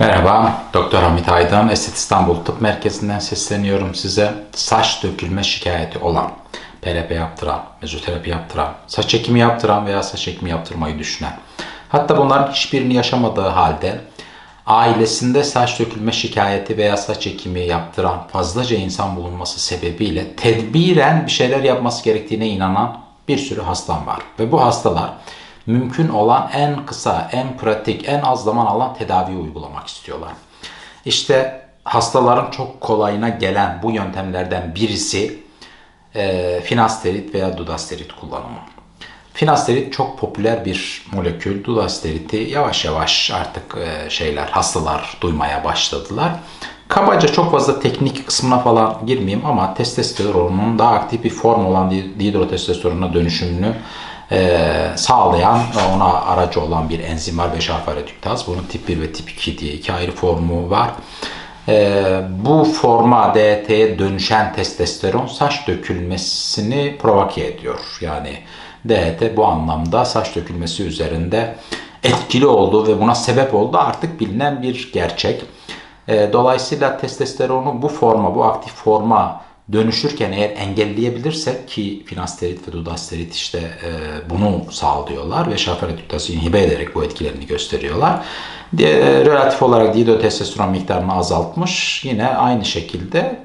Merhaba, Doktor Hamit Aydan, Estet İstanbul Tıp Merkezi'nden sesleniyorum size. Saç dökülme şikayeti olan, PRP yaptıran, mezoterapi yaptıran, saç çekimi yaptıran veya saç ekimi yaptırmayı düşünen, hatta bunların hiçbirini yaşamadığı halde ailesinde saç dökülme şikayeti veya saç ekimi yaptıran fazlaca insan bulunması sebebiyle tedbiren bir şeyler yapması gerektiğine inanan bir sürü hastam var. Ve bu hastalar mümkün olan en kısa, en pratik, en az zaman alan tedaviyi uygulamak istiyorlar. İşte hastaların çok kolayına gelen bu yöntemlerden birisi e, finasterit veya dudasterit kullanımı. Finasterit çok popüler bir molekül. Dudasteriti yavaş yavaş artık e, şeyler, hastalar duymaya başladılar. Kabaca çok fazla teknik kısmına falan girmeyeyim ama testosteronun daha aktif bir form olan dihidrotestosterona dönüşümünü e, sağlayan ona aracı olan bir enzim var 5 alfa reduktaz. Bunun tip 1 ve tip 2 diye iki ayrı formu var. E, bu forma DHT'ye dönüşen testosteron saç dökülmesini provoke ediyor. Yani DHT bu anlamda saç dökülmesi üzerinde etkili olduğu ve buna sebep olduğu artık bilinen bir gerçek. E, dolayısıyla testosteronu bu forma, bu aktif forma dönüşürken eğer engelleyebilirsek ki finasterit ve dudasterit işte e, bunu sağlıyorlar ve şaferetüktası inhibe ederek bu etkilerini gösteriyorlar. E, relatif olarak dihidrotestosteron miktarını azaltmış yine aynı şekilde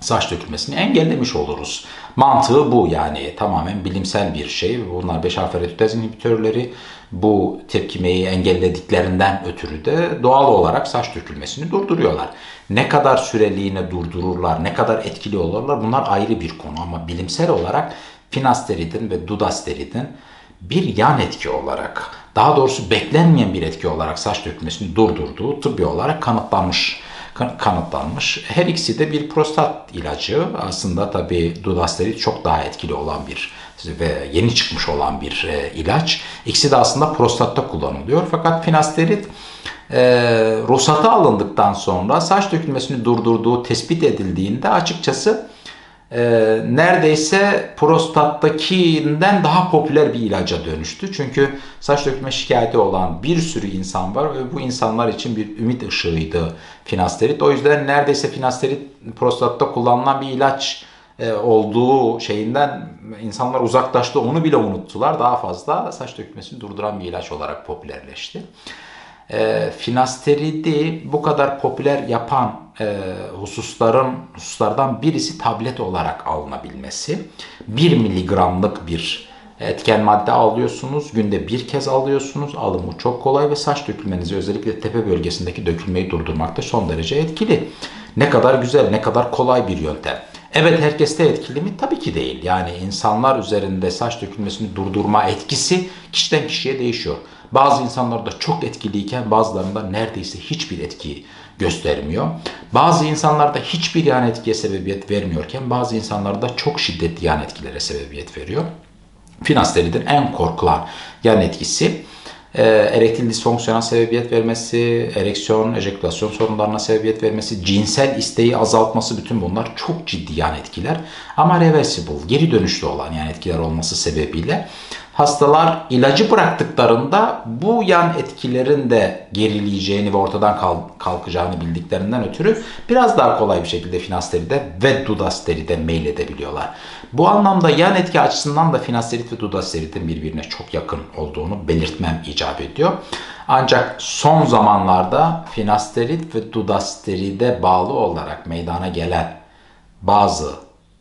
saç dökülmesini engellemiş oluruz. Mantığı bu yani tamamen bilimsel bir şey. Bunlar 5 alfa reduktaz inhibitörleri bu tepkimeyi engellediklerinden ötürü de doğal olarak saç dökülmesini durduruyorlar. Ne kadar süreliğine durdururlar, ne kadar etkili olurlar bunlar ayrı bir konu ama bilimsel olarak finasteridin ve dudasteridin bir yan etki olarak, daha doğrusu beklenmeyen bir etki olarak saç dökülmesini durdurduğu tıbbi olarak kanıtlanmış kanıtlanmış. Her ikisi de bir prostat ilacı. Aslında tabi dudasterit çok daha etkili olan bir ve yeni çıkmış olan bir e, ilaç. İkisi de aslında prostatta kullanılıyor. Fakat finasterit e, ruhsatı alındıktan sonra saç dökülmesini durdurduğu tespit edildiğinde açıkçası e, neredeyse prostattakinden daha popüler bir ilaca dönüştü. Çünkü saç dökülme şikayeti olan bir sürü insan var ve bu insanlar için bir ümit ışığıydı finasterit. O yüzden neredeyse finasterit prostatta kullanılan bir ilaç olduğu şeyinden insanlar uzaklaştı onu bile unuttular. Daha fazla saç dökülmesini durduran bir ilaç olarak popülerleşti. E, finasteridi bu kadar popüler yapan e, hususların hususlardan birisi tablet olarak alınabilmesi. 1 miligramlık bir etken madde alıyorsunuz. Günde bir kez alıyorsunuz. Alımı çok kolay ve saç dökülmenizi özellikle tepe bölgesindeki dökülmeyi durdurmakta son derece etkili. Ne kadar güzel, ne kadar kolay bir yöntem. Evet herkeste etkili mi? Tabii ki değil. Yani insanlar üzerinde saç dökülmesini durdurma etkisi kişiden kişiye değişiyor. Bazı insanlarda çok etkiliyken bazılarında neredeyse hiçbir etki göstermiyor. Bazı insanlarda hiçbir yan etkiye sebebiyet vermiyorken bazı insanlarda çok şiddetli yan etkilere sebebiyet veriyor. Finasteridin en korkulan yan etkisi e, erektil disfonksiyona sebebiyet vermesi, ereksiyon, ejekülasyon sorunlarına sebebiyet vermesi, cinsel isteği azaltması bütün bunlar çok ciddi yan etkiler. Ama reversible, geri dönüşlü olan yan etkiler olması sebebiyle hastalar ilacı bıraktıklarında bu yan etkilerin de gerileyeceğini ve ortadan kalkacağını bildiklerinden ötürü biraz daha kolay bir şekilde finasteride ve dudasteride meyledebiliyorlar. Bu anlamda yan etki açısından da finasterit ve dudasteritin birbirine çok yakın olduğunu belirtmem icap ediyor. Ancak son zamanlarda finasterit ve dudasteride bağlı olarak meydana gelen bazı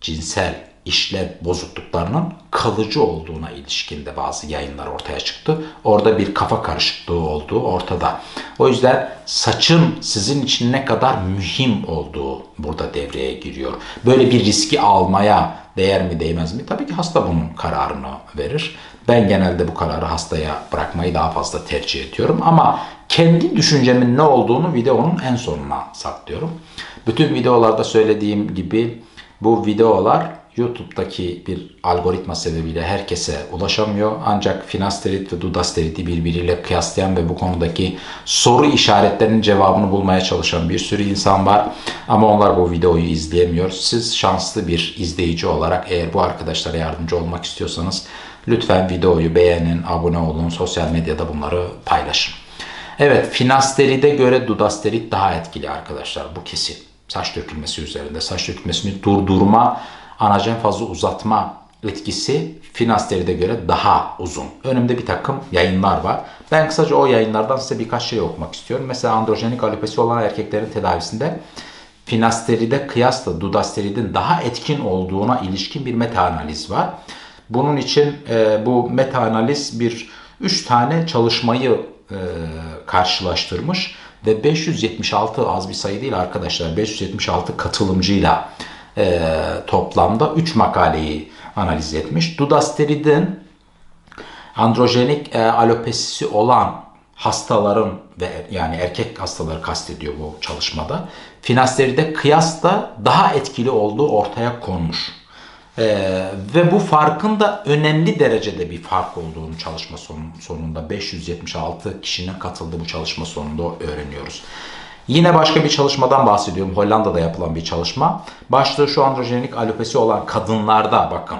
cinsel işlev bozukluklarının kalıcı olduğuna ilişkin de bazı yayınlar ortaya çıktı. Orada bir kafa karışıklığı olduğu ortada. O yüzden saçın sizin için ne kadar mühim olduğu burada devreye giriyor. Böyle bir riski almaya değer mi değmez mi? Tabii ki hasta bunun kararını verir. Ben genelde bu kararı hastaya bırakmayı daha fazla tercih ediyorum. Ama kendi düşüncemin ne olduğunu videonun en sonuna saklıyorum. Bütün videolarda söylediğim gibi bu videolar YouTube'daki bir algoritma sebebiyle herkese ulaşamıyor. Ancak finasterit ve dudasteriti birbiriyle kıyaslayan ve bu konudaki soru işaretlerinin cevabını bulmaya çalışan bir sürü insan var. Ama onlar bu videoyu izleyemiyor. Siz şanslı bir izleyici olarak eğer bu arkadaşlara yardımcı olmak istiyorsanız lütfen videoyu beğenin, abone olun, sosyal medyada bunları paylaşın. Evet, finasteride göre dudasterit daha etkili arkadaşlar. Bu kesin. Saç dökülmesi üzerinde. Saç dökülmesini durdurma, anajen fazla uzatma etkisi finasteride göre daha uzun. Önümde bir takım yayınlar var. Ben kısaca o yayınlardan size birkaç şey okumak istiyorum. Mesela androjenik alopesi olan erkeklerin tedavisinde finasteride kıyasla dudasteridin daha etkin olduğuna ilişkin bir meta analiz var. Bunun için e, bu meta analiz bir 3 tane çalışmayı e, karşılaştırmış ve 576 az bir sayı değil arkadaşlar 576 katılımcıyla e, toplamda 3 makaleyi analiz etmiş. Dudasteridin androjenik e, alopesisi olan hastaların ve yani erkek hastaları kastediyor bu çalışmada. Finasteride kıyasla daha etkili olduğu ortaya konmuş. Ee, ve bu farkın da önemli derecede bir fark olduğunu çalışma son, sonunda 576 kişinin katıldığı bu çalışma sonunda öğreniyoruz. Yine başka bir çalışmadan bahsediyorum. Hollanda'da yapılan bir çalışma. Başlığı şu androjenik alopesi olan kadınlarda bakın.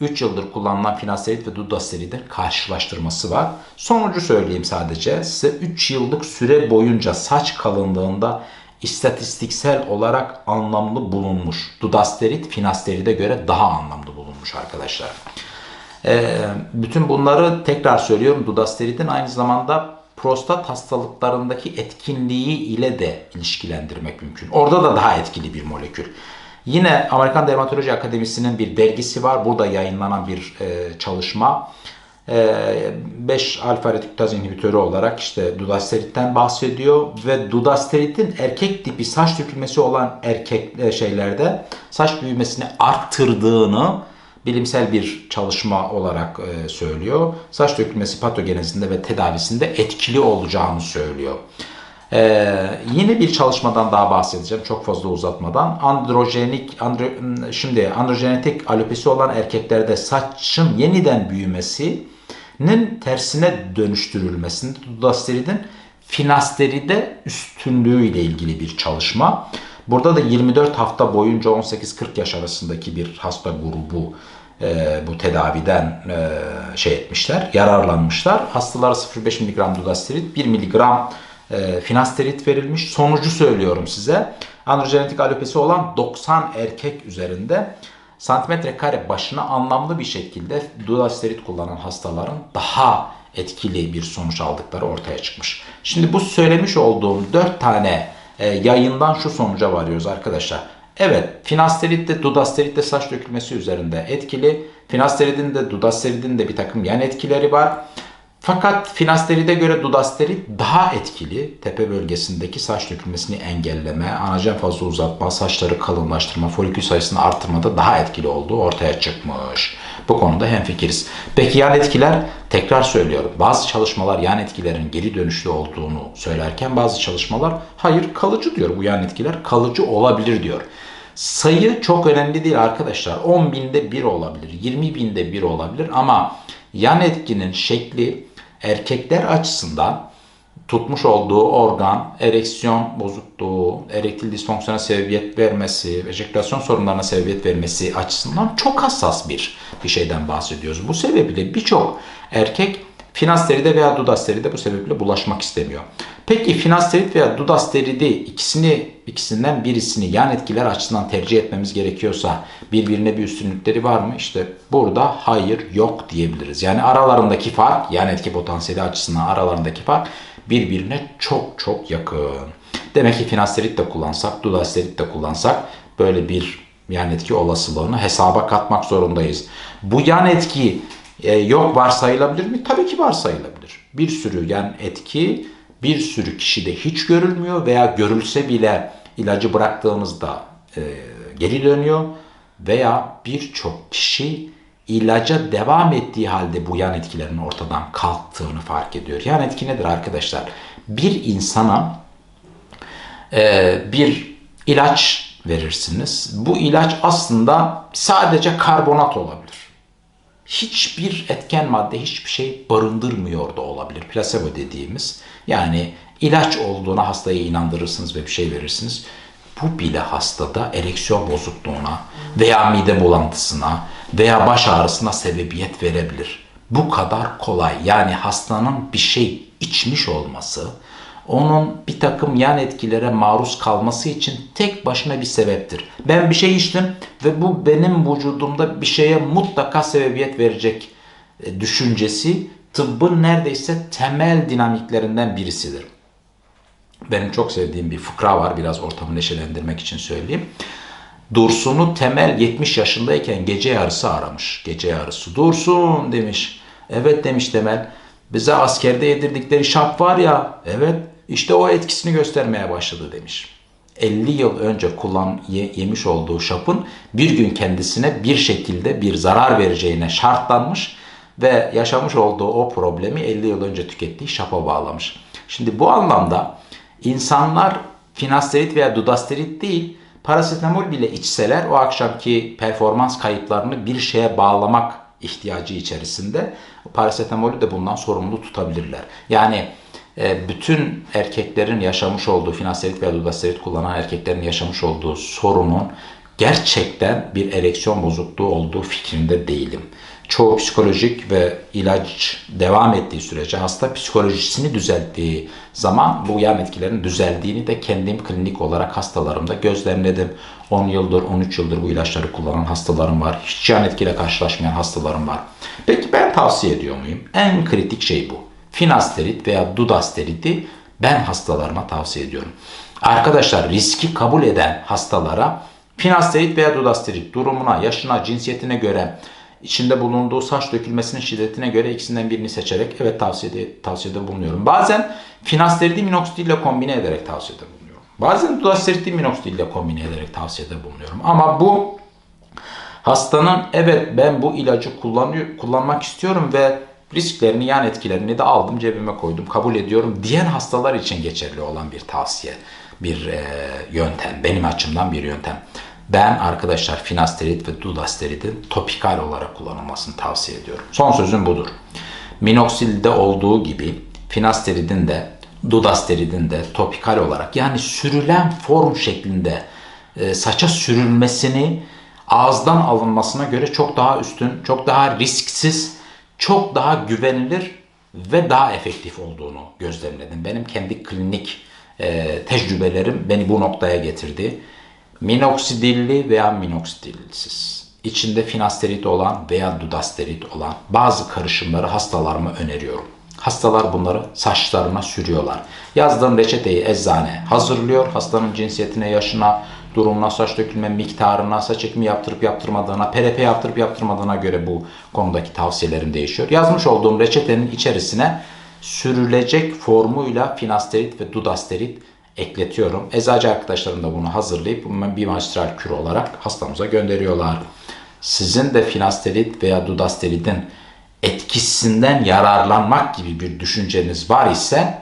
3 yıldır kullanılan finasterid ve dudasteridin karşılaştırması var. Sonucu söyleyeyim sadece. Size 3 yıllık süre boyunca saç kalınlığında istatistiksel olarak anlamlı bulunmuş. Dudasterid finasteride göre daha anlamlı bulunmuş arkadaşlar. Ee, bütün bunları tekrar söylüyorum. Dudasteridin aynı zamanda prostat hastalıklarındaki etkinliği ile de ilişkilendirmek mümkün. Orada da daha etkili bir molekül. Yine Amerikan Dermatoloji Akademisi'nin bir dergisi var. Burada yayınlanan bir e, çalışma. 5 alfa retikultaz inhibitörü olarak işte dudasteritten bahsediyor ve dudasteridin erkek tipi saç dökülmesi olan erkek e, şeylerde saç büyümesini arttırdığını bilimsel bir çalışma olarak e, söylüyor. Saç dökülmesi patogenezinde ve tedavisinde etkili olacağını söylüyor. Ee, yine bir çalışmadan daha bahsedeceğim çok fazla uzatmadan. Androjenik, andro, şimdi androjenetik alopesi olan erkeklerde saçın yeniden büyümesinin tersine dönüştürülmesinde dudasteridin finasteride üstünlüğü ile ilgili bir çalışma. Burada da 24 hafta boyunca 18-40 yaş arasındaki bir hasta grubu e, bu tedaviden e, şey etmişler, yararlanmışlar. Hastalara 0,5 mg dudasterid, 1 mg e, finasterit verilmiş. Sonucu söylüyorum size. Androjenetik alopesi olan 90 erkek üzerinde santimetre kare başına anlamlı bir şekilde dudasterit kullanan hastaların daha etkili bir sonuç aldıkları ortaya çıkmış. Şimdi bu söylemiş olduğum 4 tane e, yayından şu sonuca varıyoruz arkadaşlar. Evet, finasterit de dudasterit de saç dökülmesi üzerinde etkili. Finasteridin de dudasteridin de bir takım yan etkileri var. Fakat finasteride göre dudasterit daha etkili. Tepe bölgesindeki saç dökülmesini engelleme, anajen fazla uzatma, saçları kalınlaştırma, folikül sayısını arttırmada daha etkili olduğu ortaya çıkmış. Bu konuda hemfikiriz. Peki yan etkiler? Tekrar söylüyorum. Bazı çalışmalar yan etkilerin geri dönüşlü olduğunu söylerken bazı çalışmalar hayır kalıcı diyor. Bu yan etkiler kalıcı olabilir diyor. Sayı çok önemli değil arkadaşlar. 10 binde bir olabilir, 20 binde bir olabilir ama yan etkinin şekli erkekler açısından tutmuş olduğu organ, ereksiyon bozukluğu, erektil disfonksiyona sebebiyet vermesi, ejekülasyon sorunlarına sebebiyet vermesi açısından çok hassas bir bir şeyden bahsediyoruz. Bu sebeple birçok erkek finasteride veya dudasteride bu sebeple bulaşmak istemiyor. Peki finasterit veya dudasteridi ikisini ikisinden birisini yan etkiler açısından tercih etmemiz gerekiyorsa birbirine bir üstünlükleri var mı? İşte burada hayır yok diyebiliriz. Yani aralarındaki fark yan etki potansiyeli açısından aralarındaki fark birbirine çok çok yakın. Demek ki finasterit de kullansak, dudasterit de kullansak böyle bir yan etki olasılığını hesaba katmak zorundayız. Bu yan etki e, yok varsayılabilir mi? Tabii ki varsayılabilir. Bir sürü yan etki bir sürü kişide hiç görülmüyor veya görülse bile ilacı bıraktığımızda e, geri dönüyor veya birçok kişi ilaca devam ettiği halde bu yan etkilerin ortadan kalktığını fark ediyor. Yan etki nedir arkadaşlar? Bir insana e, bir ilaç verirsiniz. Bu ilaç aslında sadece karbonat olabilir hiçbir etken madde, hiçbir şey barındırmıyor da olabilir. Plasebo dediğimiz. Yani ilaç olduğuna hastaya inandırırsınız ve bir şey verirsiniz. Bu bile hastada ereksiyon bozukluğuna veya mide bulantısına veya baş ağrısına sebebiyet verebilir. Bu kadar kolay. Yani hastanın bir şey içmiş olması, onun bir takım yan etkilere maruz kalması için tek başına bir sebeptir. Ben bir şey içtim ve bu benim vücudumda bir şeye mutlaka sebebiyet verecek e, düşüncesi tıbbın neredeyse temel dinamiklerinden birisidir. Benim çok sevdiğim bir fıkra var. Biraz ortamı neşelendirmek için söyleyeyim. Dursun'u Temel 70 yaşındayken gece yarısı aramış. Gece yarısı. Dursun demiş. Evet demiş Temel. Bize askerde yedirdikleri şap var ya. Evet işte o etkisini göstermeye başladı demiş. 50 yıl önce kullan ye- yemiş olduğu şapın bir gün kendisine bir şekilde bir zarar vereceğine şartlanmış ve yaşamış olduğu o problemi 50 yıl önce tükettiği şapa bağlamış. Şimdi bu anlamda insanlar finasterit veya dudasterit değil parasetamol bile içseler o akşamki performans kayıplarını bir şeye bağlamak ihtiyacı içerisinde parasetamolü de bundan sorumlu tutabilirler. Yani bütün erkeklerin yaşamış olduğu finasterit veya dudasterit kullanan erkeklerin yaşamış olduğu sorunun gerçekten bir ereksiyon bozukluğu olduğu fikrinde değilim. Çoğu psikolojik ve ilaç devam ettiği sürece hasta psikolojisini düzelttiği zaman bu yan etkilerin düzeldiğini de kendim klinik olarak hastalarımda gözlemledim. 10 yıldır, 13 yıldır bu ilaçları kullanan hastalarım var. Hiç yan etkiyle karşılaşmayan hastalarım var. Peki ben tavsiye ediyor muyum? En kritik şey bu. Finasterit veya dudasteriti ben hastalarıma tavsiye ediyorum. Arkadaşlar riski kabul eden hastalara finasterit veya dudasterit durumuna, yaşına, cinsiyetine göre içinde bulunduğu saç dökülmesinin şiddetine göre ikisinden birini seçerek evet tavsiyede, tavsiyede bulunuyorum. Bazen finasteridi minoxidil ile kombine ederek tavsiyede bulunuyorum. Bazen dudasteridi minoxidil ile kombine ederek tavsiyede bulunuyorum. Ama bu hastanın evet ben bu ilacı kullanmak istiyorum ve risklerini, yan etkilerini de aldım cebime koydum, kabul ediyorum diyen hastalar için geçerli olan bir tavsiye, bir e, yöntem. Benim açımdan bir yöntem. Ben arkadaşlar finasterid ve dudasteridin topikal olarak kullanılmasını tavsiye ediyorum. Son sözüm budur. Minoxidilde olduğu gibi finasteridin de dudasteridin de topikal olarak yani sürülen form şeklinde e, saça sürülmesini ağızdan alınmasına göre çok daha üstün, çok daha risksiz, çok daha güvenilir ve daha efektif olduğunu gözlemledim. Benim kendi klinik e, tecrübelerim beni bu noktaya getirdi. Minoksidilli veya minoksidilsiz, içinde finasterit olan veya dudasterit olan bazı karışımları hastalarıma öneriyorum. Hastalar bunları saçlarına sürüyorlar. Yazdığım reçeteyi eczane hazırlıyor. Hastanın cinsiyetine, yaşına, durumuna, saç dökülme miktarına, saç ekimi yaptırıp yaptırmadığına, PRP yaptırıp yaptırmadığına göre bu konudaki tavsiyelerim değişiyor. Yazmış olduğum reçetenin içerisine sürülecek formuyla finasterit ve dudasterit ekletiyorum. Eczacı arkadaşlarım da bunu hazırlayıp bir magistral kür olarak hastamıza gönderiyorlar. Sizin de finasterit veya dudasteridin etkisinden yararlanmak gibi bir düşünceniz var ise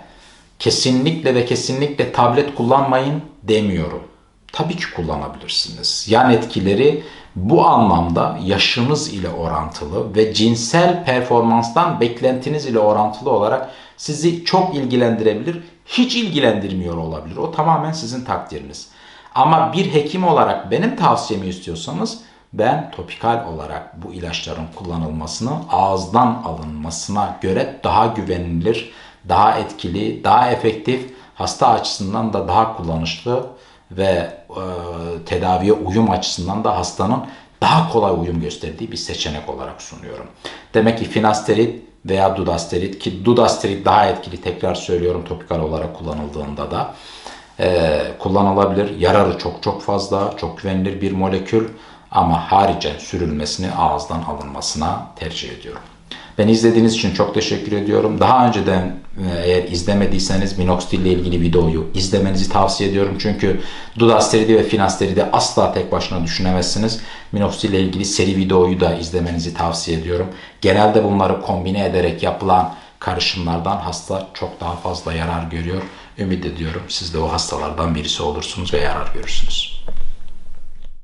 kesinlikle ve kesinlikle tablet kullanmayın demiyorum. Tabii ki kullanabilirsiniz. Yan etkileri bu anlamda yaşınız ile orantılı ve cinsel performanstan beklentiniz ile orantılı olarak sizi çok ilgilendirebilir, hiç ilgilendirmiyor olabilir. O tamamen sizin takdiriniz. Ama bir hekim olarak benim tavsiyemi istiyorsanız ben topikal olarak bu ilaçların kullanılmasını ağızdan alınmasına göre daha güvenilir, daha etkili, daha efektif, hasta açısından da daha kullanışlı ve tedaviye uyum açısından da hastanın daha kolay uyum gösterdiği bir seçenek olarak sunuyorum. Demek ki finasterit veya dudasterit ki dudasterit daha etkili tekrar söylüyorum topikal olarak kullanıldığında da e, kullanılabilir. Yararı çok çok fazla, çok güvenilir bir molekül ama haricen sürülmesini ağızdan alınmasına tercih ediyorum. Beni izlediğiniz için çok teşekkür ediyorum. Daha önceden e, eğer izlemediyseniz minoxidil ile ilgili videoyu izlemenizi tavsiye ediyorum. Çünkü dudasteridi ve finasteridi asla tek başına düşünemezsiniz. Minoxidil ile ilgili seri videoyu da izlemenizi tavsiye ediyorum. Genelde bunları kombine ederek yapılan karışımlardan hasta çok daha fazla yarar görüyor. Ümit ediyorum siz de o hastalardan birisi olursunuz ve yarar görürsünüz.